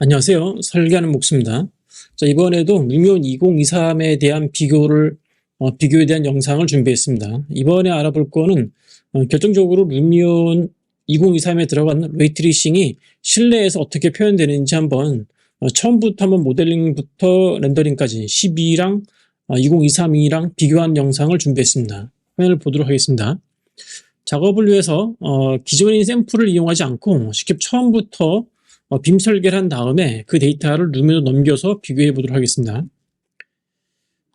안녕하세요. 설계하는 목수입니다. 자, 이번에도 루미온 2023에 대한 비교를, 어, 비교에 대한 영상을 준비했습니다. 이번에 알아볼 거는, 어, 결정적으로 루미온 2023에 들어간 레이트리싱이 실내에서 어떻게 표현되는지 한번, 어, 처음부터 한번 모델링부터 렌더링까지 12랑, 어, 2023이랑 비교한 영상을 준비했습니다. 화면을 보도록 하겠습니다. 작업을 위해서, 어, 기존의 샘플을 이용하지 않고 직접 처음부터 어, 빔 설계를 한 다음에 그 데이터를 룸으로 넘겨서 비교해 보도록 하겠습니다.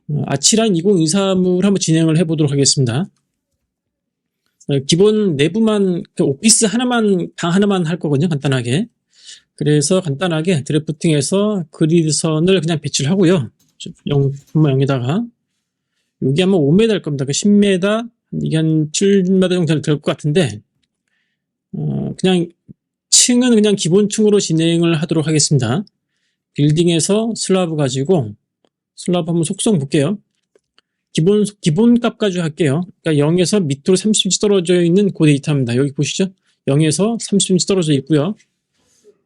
어, 아치란 2023을 한번 진행을 해 보도록 하겠습니다. 어, 기본 내부만 그 오피스 하나만 방 하나만 할 거거든요. 간단하게. 그래서 간단하게 드래프팅해서 그리드선을 그냥 배치를 하고요. 0, 0에다가 여기 아마 5m일 겁니다. 그 10m 이게 한 7m 정도 될 것 같은데 어, 그냥 층은 그냥 기본층으로 진행을 하도록 하겠습니다. 빌딩에서 슬라브 가지고 슬라브 한번 속성 볼게요. 기본 기본 값 가지고 할게요. 그러니까 0에서 밑으로 30cm 떨어져 있는 그 데이터입니다. 여기 보시죠. 0에서 30cm 떨어져 있고요.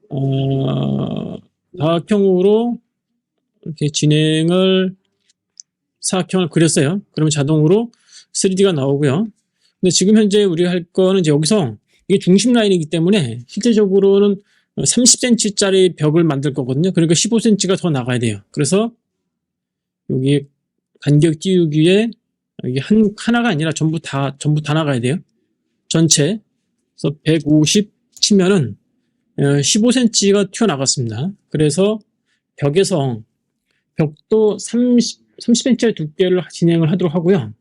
어, 사각형으로 이렇게 진행을 사각형을 그렸어요. 그러면 자동으로 3D가 나오고요. 근데 지금 현재 우리 할 거는 이제 여기서 이게 중심 라인이기 때문에 실제적으로는 30cm짜리 벽을 만들 거거든요. 그러니까 15cm가 더 나가야 돼요. 그래서 여기 간격 띄우기에 여기 한 하나가 아니라 전부 다 전부 다 나가야 돼요. 전체. 그래서 150 치면은 15cm가 튀어나갔습니다. 그래서 벽에서 벽도 30 30cm의 두께를 진행을 하도록 하고요.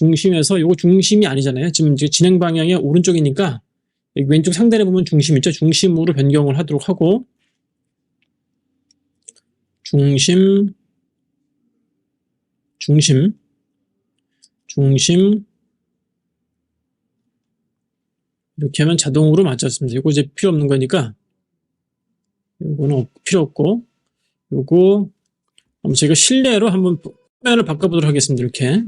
중심에서 요거 중심이 아니잖아요. 지금 진행 방향이 오른쪽이니까 왼쪽 상단에 보면 중심 있죠. 중심으로 변경을 하도록 하고 중심 중심 중심 이렇게 하면 자동으로 맞췄습니다. 이거 이제 필요 없는 거니까 요거는 필요 없고 한번 제가 실내로 한번 화면을 바꿔보도록 하겠습니다. 이렇게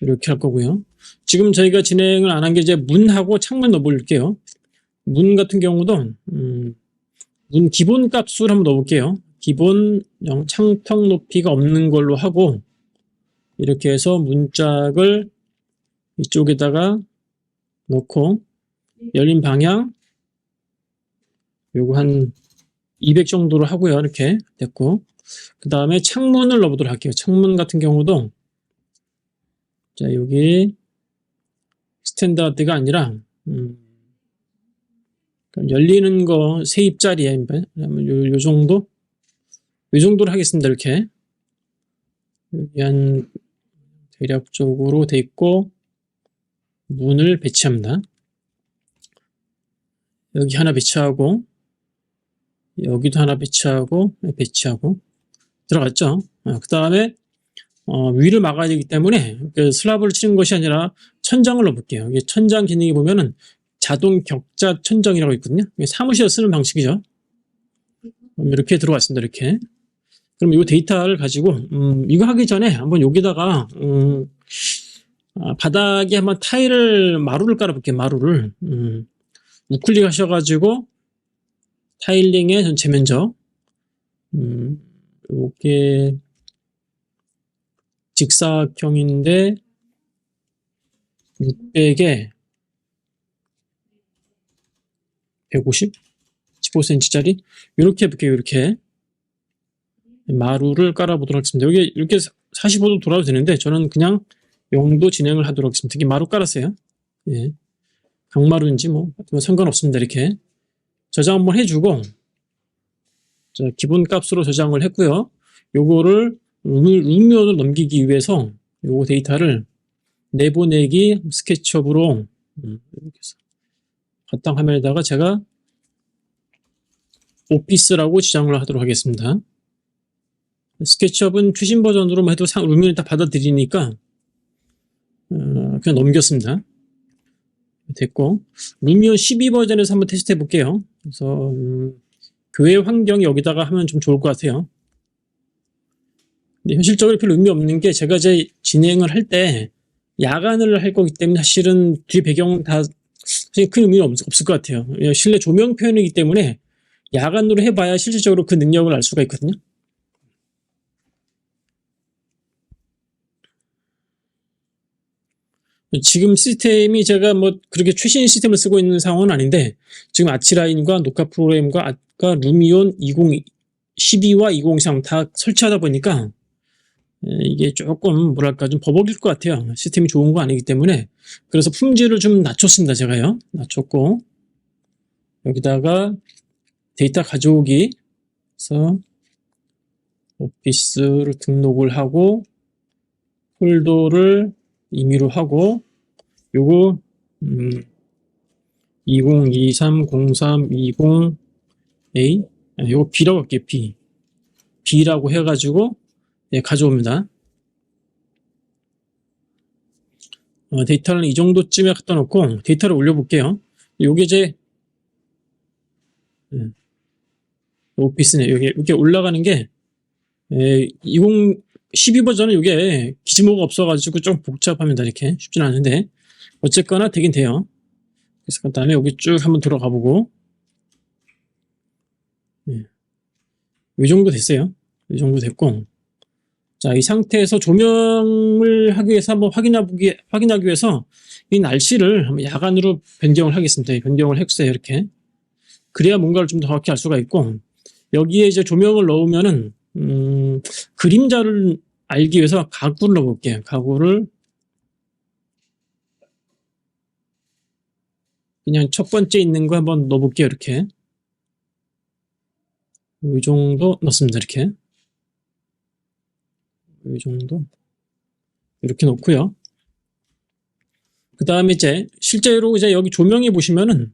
이렇게 할 거고요. 지금 저희가 진행을 안 한 게 이제 문하고 창문 넣어볼게요. 문 같은 경우도 음, 문 기본 값을 한번 넣어볼게요. 기본 창턱 높이가 없는 걸로 하고 이렇게 해서 문짝을 이쪽에다가 놓고 열린 방향 요거 한 200 정도로 하고요. 이렇게 됐고 그 다음에 창문을 넣어보도록 할게요. 창문 같은 경우도 자, 여기 스탠다드가 아니라 음, 열리는 거 세입자리에 그러면 요, 요 정도 요 정도로 하겠습니다. 이렇게 여기 한 대략적으로 돼 있고 문을 배치합니다. 여기 하나 배치하고 여기도 하나 배치하고 배치하고 들어갔죠. 어, 그 다음에 어, 위를 막아야 되기 때문에 그 슬랍을 치는 것이 아니라 천장을 넣어볼게요. 이게 천장 기능이 보면은 자동 격자 천정이라고 있거든요. 사무실에 쓰는 방식이죠. 이렇게 들어왔습니다. 이렇게. 그럼 이 데이터를 가지고 음, 이거 하기 전에 한번 여기다가 음, 아, 바닥에 한번 타일을 마루를 깔아볼게요. 마루를 음, 우클릭 하셔가지고 타일링의 전체 면적 음, 요게 직사각형인데 600에 150? 15cm짜리? 이렇게 해볼게요. 이렇게 마루를 깔아보도록 하겠습니다. 여기 이렇게 45도 돌아도 되는데 저는 그냥 용도 진행을 하도록 하겠습니다. 특히 마루 깔았어요. 예. 강마루인지 뭐 상관없습니다. 이렇게 저장 한번 해주고 자, 기본 값으로 저장을 했고요. 요거를 룸면을 넘기기 위해서 요 데이터를 내보내기 스케치업으로 음, 이렇게 해서 바탕 화면에다가 제가 오피스라고 지정을 하도록 하겠습니다. 스케치업은 최신 버전으로만 해도 룸면이 다 받아들이니까 어, 그냥 넘겼습니다. 됐고 룸미온 12 버전에서 한번 테스트 해볼게요. 그래서 음, 교회 환경이 여기다가 하면 좀 좋을 것 같아요. 현실적으로 별로 의미 없는 게 제가 이제 진행을 할 때 야간을 할 거기 때문에 사실은 뒤 배경 다큰 의미는 없, 없을 것 같아요. 실내 조명 표현이기 때문에 야간으로 해봐야 실질적으로 그 능력을 알 수가 있거든요. 지금 시스템이 제가 뭐 그렇게 최신 시스템을 쓰고 있는 상황은 아닌데 지금 아치라인과 녹화 프로그램과 아까 루미온 2012와 2023 다 설치하다 보니까 에, 이게 조금 뭐랄까 좀 버벅일 것 같아요. 시스템이 좋은 거 아니기 때문에 그래서 품질을 좀 낮췄습니다. 제가요. 낮췄고 여기다가 데이터 가져오기 그래서 오피스를 등록을 하고 폴더를 임의로 하고 요거 음, 20230320A 아, 요거 B라고 할게요 B B라고 해가지고 예, 가져옵니다 어, 데이터를 이 정도쯤에 갖다 놓고 데이터를 올려볼게요 요게 이제 예, 오피스네 여기 이렇게 올라가는 게 예, 20 12 버전은 이게 기지모가 없어가지고 좀 복잡합니다. 이렇게 쉽진 않은데 어쨌거나 되긴 돼요. 그래서 간단히 여기 쭉 한번 들어가 보고 예. 이 정도 됐어요. 이 정도 됐고 자, 이 상태에서 조명을 하기 위해서 한번 확인하기, 확인하기 위해서 이 날씨를 한번 야간으로 변경을 하겠습니다. 변경을 했어요. 이렇게. 그래야 뭔가를 좀 더 정확히 알 수가 있고 여기에 이제 조명을 넣으면은 음, 그림자를 알기 위해서 가구를 넣어볼게요. 가구를 그냥 첫 번째 있는 거 한번 넣어볼게요. 이렇게 이 정도 넣습니다. 이렇게 이 정도 이렇게 놓고요. 그 다음에 이제 실제로 이제 여기 조명이 보시면은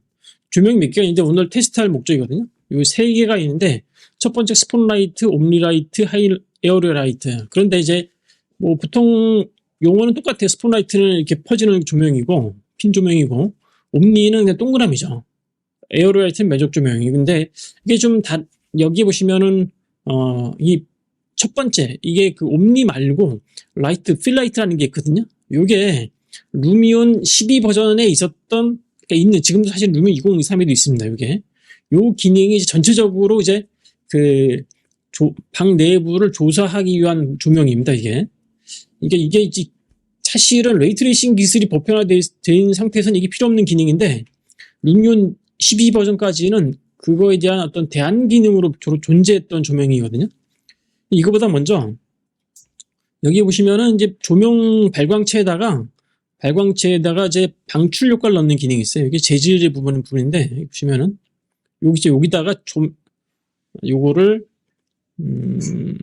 조명이 몇 개가 있는데 오늘 테스트할 목적이거든요. 이 세 개가 있는데 첫 번째 스폰라이트, 옴니라이트, 하이 에어리라이트. 그런데 이제 뭐 보통 용어는 똑같아요. 스폰라이트는 이렇게 퍼지는 조명이고 핀 조명이고 옴니는 그냥 동그라미죠. 에어리라이트는 매적 조명이. 근데 이게 좀 다 여기 보시면은 어 이 첫 번째 이게 그 옴니 말고 라이트 필라이트라는 게 있거든요. 요게 루미온 12 버전에 있었던 그러니까 있는 지금도 사실 루미온 2023에도 있습니다. 요게 요 기능이 이제 전체적으로 이제 그 방 내부를 조사하기 위한 조명입니다. 이게 이게 이게 이제 사실은 레이트레이싱 기술이 보편화된 상태에서는 이게 필요 없는 기능인데 루미온 12 버전까지는 그거에 대한 어떤 대안 기능으로 존재했던 조명이거든요. 이거보다 먼저 여기 보시면은 이제 조명 발광체에다가 발광체에다가 이제 방출 효과를 넣는 기능이 있어요. 이게 재질의 부분 부분인데 보시면은 여기 이제 여기다가 좀 요거를 음,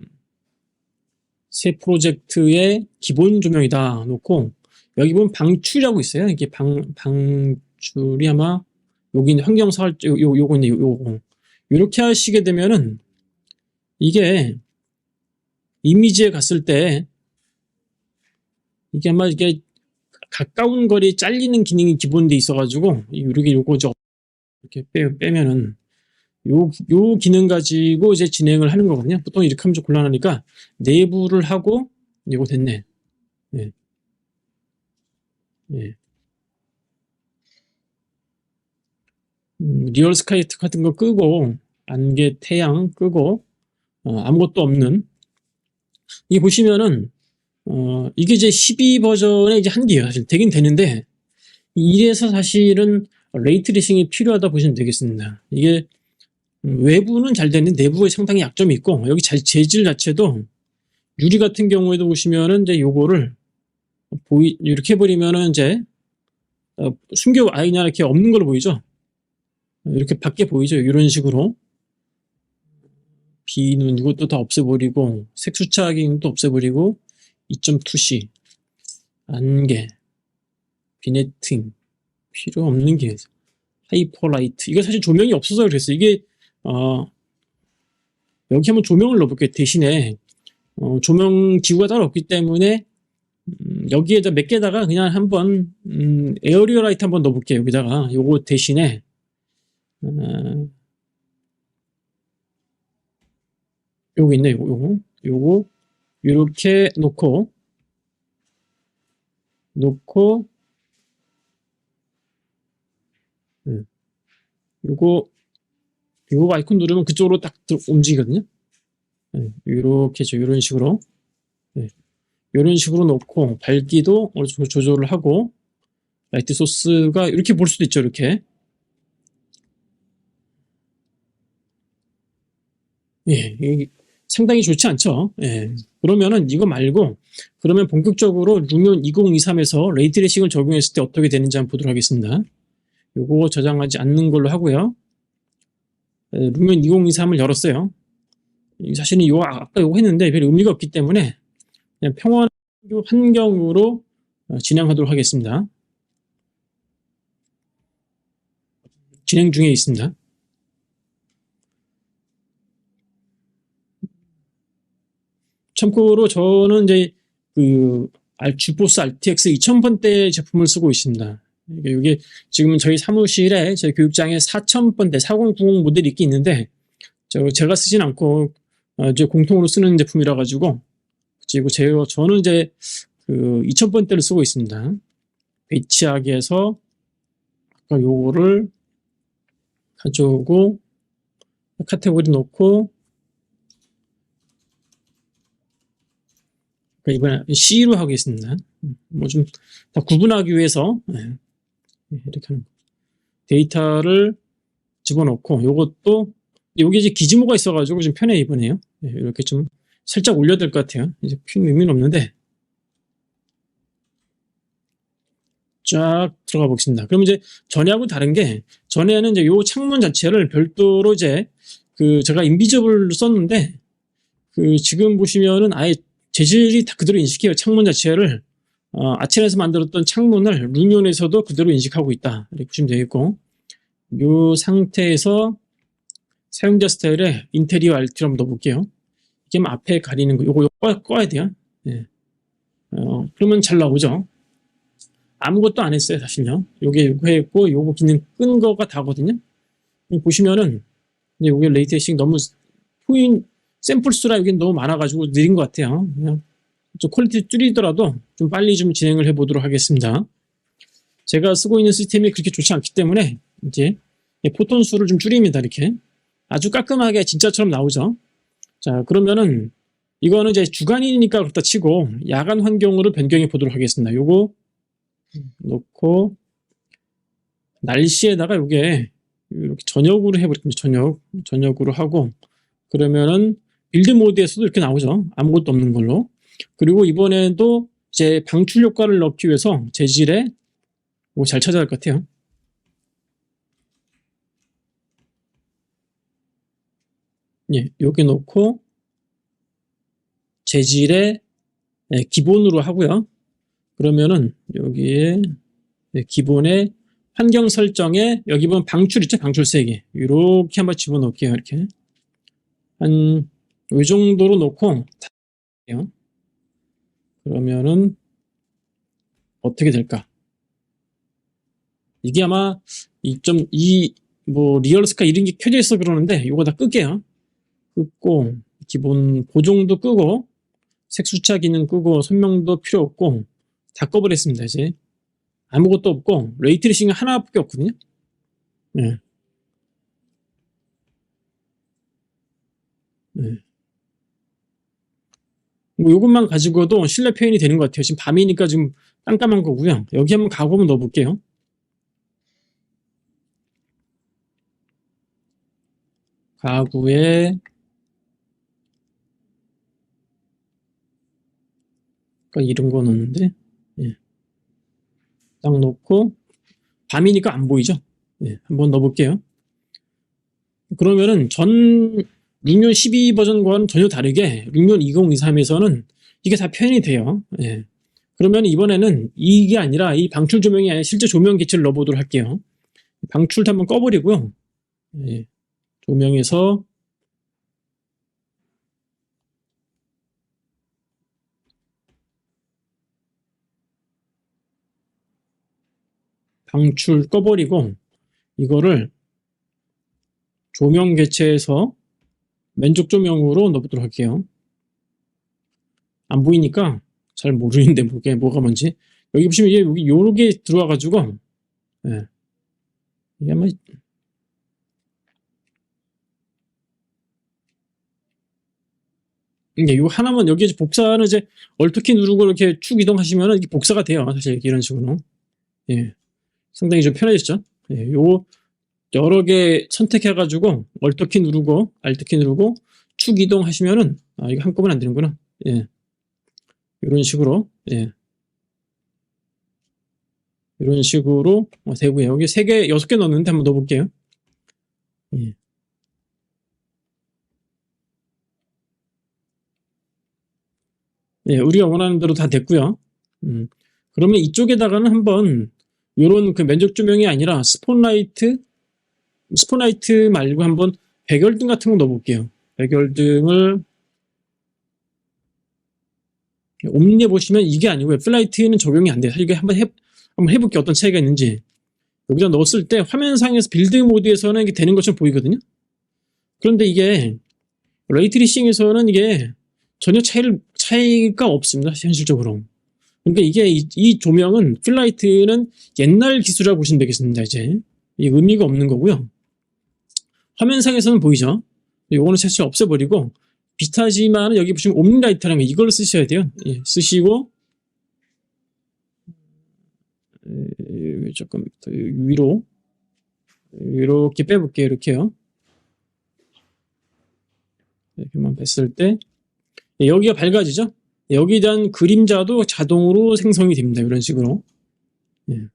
새 프로젝트의 기본 조명이다 놓고 여기 보면 방출이라고 있어요. 이게 방 방출이 아마 여기 있는 환경 사활 요, 요 요거 있네 요거 이렇게 하시게 되면은 이게 이미지에 갔을 때 이게 아마 이게 가까운 거리 잘리는 기능이 기본돼 있어가지고 이렇게 요거 저 이렇게 빼, 빼면은 요, 요 기능 가지고 이제 진행을 하는 거거든요. 보통 이렇게 하면 좀 곤란하니까 내부를 하고 이거 됐네. 네. 네. 음, 리얼 스카이트 같은 거 끄고 안개 태양 끄고 어, 아무것도 없는 이게 보시면은 어, 이게 이제 12 버전의 이제 한계예요. 사실 되긴 되는데 이래서 사실은 레이트레이싱이 필요하다 보시면 되겠습니다. 이게 음, 외부는 잘 되는데 내부에 상당히 약점이 있고 여기 재질 자체도 유리 같은 경우에도 보시면은 이제 요거를 보이 이렇게 해버리면은 이제 어, 숨겨 그냥 이렇게 없는 걸로 보이죠. 이렇게 밖에 보이죠. 이런 식으로 B는 이것도 다 없애버리고 색수차 기능도 없애버리고 2.2C 안개 비네팅 필요 없는 게 하이퍼라이트 이거 사실 조명이 없어서 그랬어요. 이게 어, 여기 한번 조명을 넣어볼게요. 대신에 어, 조명 기구가 따로 없기 때문에 음, 여기에다 몇 개다가 그냥 한번 음, 에어리어 라이트 한번 넣어볼게요. 여기다가 요거 대신에 어, 요거 있네. 요거 요거 요거 이렇게 놓고 놓고 음, 요거 요 아이콘 누르면 그쪽으로 딱 들- 움직이거든요. 네, 이렇게 죠 이런 식으로 네, 이런 식으로 놓고 밝기도 조절을 하고 라이트 소스가 이렇게 볼 수도 있죠. 이렇게 예, 이 상당히 좋지 않죠. 예. 그러면은 이거 말고 그러면 본격적으로 루면 2023에서 레이트레이싱을 적용했을 때 어떻게 되는지 한번 보도록 하겠습니다. 요거 저장하지 않는 걸로 하고요. 예, 루면 2023을 열었어요. 이 사실은 요 아까 요거 했는데 별 의미가 없기 때문에 그냥 평원 환경으로 어, 진행하도록 하겠습니다. 진행 중에 있습니다. 참고로 저는 이제 그 알- 주포스 RTX 2000번대 제품을 쓰고 있습니다. 이게, 이게 지금 저희 사무실에 저희 교육장에 4000번대 4090 모델이 있긴 있는데 저 제가 쓰진 않고 어, 이제 공통으로 쓰는 제품이라 가지고 그리고 제 저는 이제 그 2000번대를 쓰고 있습니다. 배치하기 해서 아까 요거를 가져오고 카테고리 놓고 그러니까 이번에 C로 하겠습니다. 뭐 좀 다 구분하기 위해서 예, 이렇게 하는 거. 데이터를 집어넣고 요것도 여기 이제 기지모가 있어가지고 좀 편해 이번에요. 예, 이렇게 좀 살짝 올려야 될 것 같아요. 이제 큰 의미는 없는데 쫙 들어가 보겠습니다. 그럼 이제 전에하고 다른 게 전에는 이제 요 창문 자체를 별도로 이제 그 제가 인비저블로 썼는데 그 지금 보시면은 아예 재질이 다 그대로 인식해요. 창문 자체를 어, 아첼에서 만들었던 창문을 루미온에서도 그대로 인식하고 있다. 이렇게 보시면 되겠고 이 상태에서 사용자 스타일에 인테리어 RT를 한번 넣어볼게요. 이게 뭐 앞에 가리는 거 요거 꺼, 꺼야 돼요. 예. 어, 그러면 잘 나오죠. 아무것도 안 했어요, 사실요. 요게 요거 했고 요거 기능 끈 거가 다거든요. 보시면은 근데 요게 레이트레이싱 너무 포인 샘플 수라 여기 너무 많아가지고 느린 것 같아요. 그냥 좀 퀄리티 줄이더라도 좀 빨리 좀 진행을 해보도록 하겠습니다. 제가 쓰고 있는 시스템이 그렇게 좋지 않기 때문에 이제 포톤 수를 좀 줄입니다. 이렇게 아주 깔끔하게 진짜처럼 나오죠. 자 그러면은 이거는 이제 주간이니까 그렇다 치고 야간 환경으로 변경해 보도록 하겠습니다. 요거 놓고 날씨에다가 요게 이렇게 저녁으로 해버립니다. 저녁 저녁으로 하고 그러면은 빌드 모드에서도 이렇게 나오죠. 아무것도 없는 걸로. 그리고 이번에도 이제 방출 효과를 넣기 위해서 재질에 이거 잘 찾아야 할 것 같아요. 예, 여기 놓고 재질에 예, 기본으로 하고요. 그러면은 여기에 예, 기본에 환경 설정에 여기 보면 방출 있죠? 방출 세개 이렇게 한번 집어넣을게요. 이렇게 한 이 정도로 놓고 요 그러면은 어떻게 될까? 이게 아마 2.2 뭐 리얼 스카 이런 게 켜져 있어 그러는데 이거 다 끌게요. 끄고 기본 보정도 끄고 색수차 기능 끄고 설명도 필요 없고 다 꺼버렸습니다 이제 아무것도 없고 레이트레이싱 하나밖에 없거든요. 네. 네. 뭐 이것만 가지고도 실내 표현이 되는 것 같아요. 지금 밤이니까 좀 깜깜한 거고요. 여기 한번 가구 한번 넣어볼게요. 가구에 아까 이런 거 넣는데 예. 딱 놓고 밤이니까 안 보이죠? 예, 한번 넣어볼게요. 그러면은 전 lumio 12 버전과는 전혀 다르게 lumio 2023에서는 이게 다 표현이 돼요. 예. 그러면 이번에는 이게 아니라 이 방출 조명이 아니라 실제 조명 개체를 넣어보도록 할게요. 방출도 한번 꺼버리고요. 예. 조명에서 방출 꺼버리고 이거를 조명 개체에서 왼쪽 조명으로 넣어보도록 할게요. 안 보이니까 잘 모르는데 그게 뭐가 뭔지. 여기 보시면 이게 여기 요렇게 들어와가지고 예. 이게 아마 이게 요 하나만 여기 에 복사는 이제 얼토키 누르고 이렇게 축 이동하시면은 이게 복사가 돼요. 사실 이런 식으로. 예. 상당히 좀 편해졌죠? 예, 요 여러 개 선택해가지고 얼트키 누르고 알트키 누르고 축 이동하시면은 아 이거 한꺼번에 안 되는구나. 예. 이런 식으로 예. 이런 식으로 어, 되고요. 여기 세 개, 여섯 개 넣었는데 한번 넣어볼게요. 예. 예, 우리가 원하는 대로 다 됐고요. 음, 그러면 이쪽에다가는 한번 요런 그 면적 조명이 아니라 스폰라이트, 스폰라이트 말고 한번 백열등 같은 거 넣어볼게요. 백열등을 옴니에 보시면 이게 아니고요. 플라이트는 적용이 안 돼요. 이게 한번 해, 한번 해볼게요. 어떤 차이가 있는지. 여기다 넣었을 때 화면상에서 빌드 모드에서는 이게 되는 것처럼 보이거든요. 그런데 이게 레이트리싱에서는 이게 전혀 차이를 차이가 없습니다. 현실적으로. 그러니까 이게 이, 이 조명은 플라이트는 옛날 기술이라고 보시면 되겠습니다. 이제 이 의미가 없는 거고요. 화면상에서는 보이죠. 요거는 사실 없애버리고 비슷하지만 여기 보시면 옴니라이트라는 거 이걸 쓰셔야 돼요. 예, 쓰시고 에, 조금 더 위로 이렇게 빼볼게요. 이렇게요. 이렇게만 뺐을 때 예, 여기가 밝아지죠? 여기에 대한 그림자도 자동으로 생성이 됩니다. 이런 식으로. 예.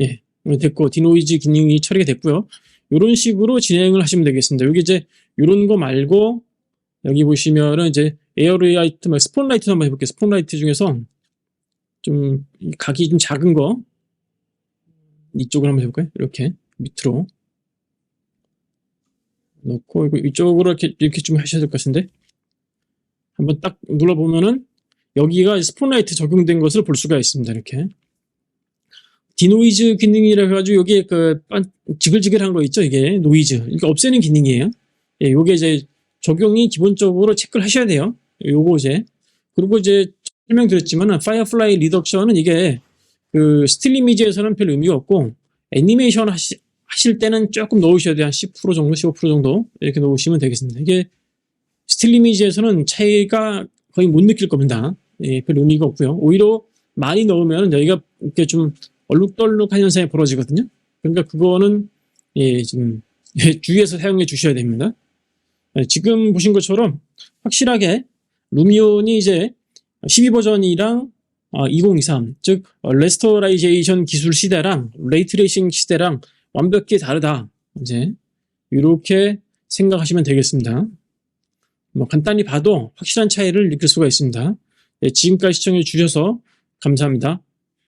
예. 됐고, 디노이즈 기능이 처리가 됐고요. 이런 식으로 진행을 하시면 되겠습니다. 여기 이제 이런 거 말고 여기 보시면은 이제 에어라이트, 뭐 스폰라이트 한번 해볼게요. 스폰라이트 중에서 좀이 각이 좀 작은 거 이쪽으로 한번 해볼까요? 이렇게 밑으로 놓고 이쪽으로 이렇게 이렇게 좀 하셔야 될 것 같은데 한번 딱 눌러보면은 여기가 스폰라이트 적용된 것을 볼 수가 있습니다. 이렇게 디노이즈 기능이라 해가지고 여기에 그 빤- 지글지글한 거 있죠? 이게 노이즈 이게 없애는 기능이에요. 예, 요게 이제 적용이 기본적으로 체크를 하셔야 돼요. 요거 이제 그리고 이제 설명드렸지만은 파이어플라이 리덕션은 이게 그 스틸 이미지에서는 별 의미가 없고 애니메이션 하시, 하실 때는 조금 넣으셔야 돼요. 한 10% 정도, 15% 정도 이렇게 넣으시면 되겠습니다. 이게 스틸 이미지에서는 차이가 거의 못 느낄 겁니다. 예, 별 의미가 없고요. 오히려 많이 넣으면 여기가 이렇게 좀 얼룩덜룩한 현상이 벌어지거든요. 그러니까 그거는 예, 좀 예, 주의해서 사용해 주셔야 됩니다. 예, 지금 보신 것처럼 확실하게 루미온이 이제 12버전이랑 2023, 즉 어, 레스토라이제이션 기술 시대랑 레이트레이싱 시대랑 완벽히 다르다. 이제 이렇게 생각하시면 되겠습니다. 뭐 간단히 봐도 확실한 차이를 느낄 수가 있습니다. 예, 지금까지 시청해 주셔서 감사합니다.